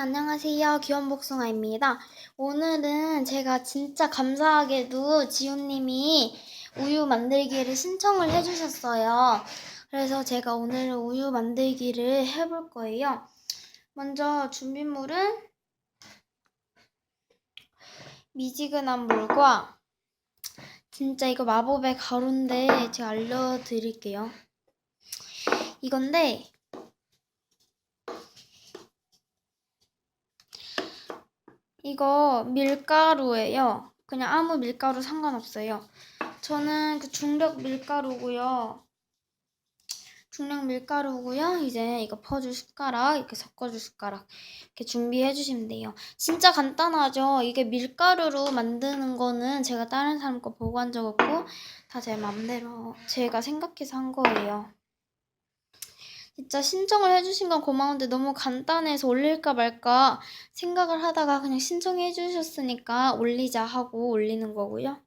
안녕하세요. 귀염복숭아입니다. 오늘은 제가 진짜 감사하게도 지훈님이 우유 만들기를 신청을 해주셨어요. 그래서 제가 오늘 우유 만들기를 해볼 거예요. 먼저 준비물은 미지근한 물과 진짜 이거 마법의 가루인데 제가 알려드릴게요. 이건데 이거 밀가루예요. 그냥 아무 밀가루 상관없어요. 저는 그 중력 밀가루고요. 중력 밀가루고요. 이제 이거 퍼줄 숟가락, 이렇게 섞어줄 숟가락 이렇게 준비해 주시면 돼요. 진짜 간단하죠. 이게 밀가루로 만드는 거는 제가 다른 사람 거한적 없고 다 제 맘대로 제가 생각해서 한 거예요. 진짜 신청을 해주신 건 고마운데 너무 간단해서 올릴까 말까 생각을 하다가 그냥 신청해 주셨으니까 올리자 하고 올리는 거고요.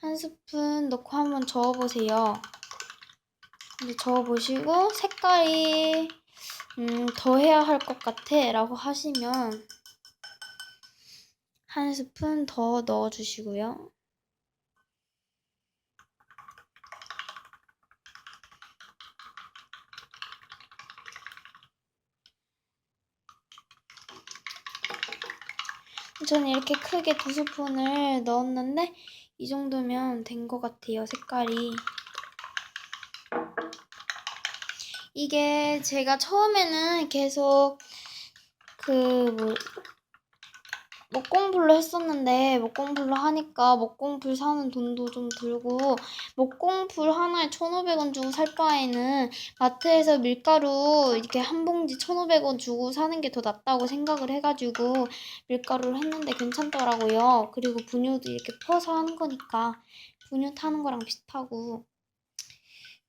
한 스푼 넣고 한번 저어보세요. 이제 저어보시고 색깔이 음, 더 해야 할 것 같아 라고 하시면 한 스푼 더 넣어주시고요. 저는 이렇게 크게 두 스푼을 넣었는데 이 정도면 된 것 같아요 색깔이. 이게 제가 처음에는 계속 그 뭐, 목공불로 했었는데 목공불로 하니까 목공불 사는 돈도 좀 들고 목공불 하나에 1,500원 주고 살 바에는 마트에서 밀가루 이렇게 한 봉지 1,500원 주고 사는 게 더 낫다고 생각을 해가지고 밀가루를 했는데 괜찮더라고요. 그리고 분유도 이렇게 퍼서 하는 거니까 분유 타는 거랑 비슷하고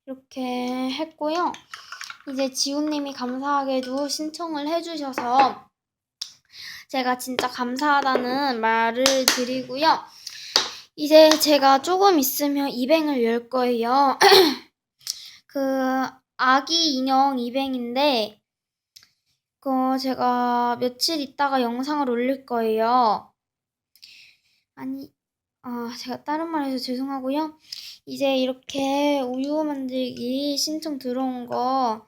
이렇게 했고요. 이제 지훈님이 감사하게도 신청을 해주셔서 제가 진짜 감사하다는 말을 드리고요. 이제 제가 조금 있으면 입행을 열 거예요. 그 아기 인형 입행인데 그 제가 며칠 있다가 영상을 올릴 거예요. 아니 아 제가 다른 말해서 죄송하고요. 이제 이렇게 우유 만들기 신청 들어온 거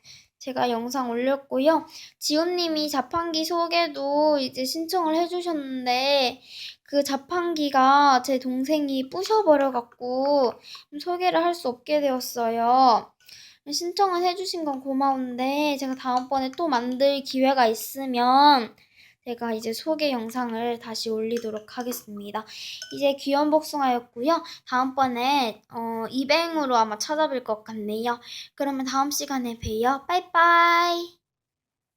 제가 영상 올렸고요. 지훈님이 자판기 소개도 이제 신청을 해주셨는데 그 자판기가 제 동생이 부셔버려갖고 소개를 할 수 없게 되었어요. 신청을 해주신 건 고마운데 제가 다음번에 또 만들 기회가 있으면 제가 이제 소개 영상을 다시 올리도록 하겠습니다. 이제 귀염 복숭아였고요. 다음번에 어, 이뱅으로 아마 찾아뵐 것 같네요. 그러면 다음 시간에 봬요. 빠이빠이.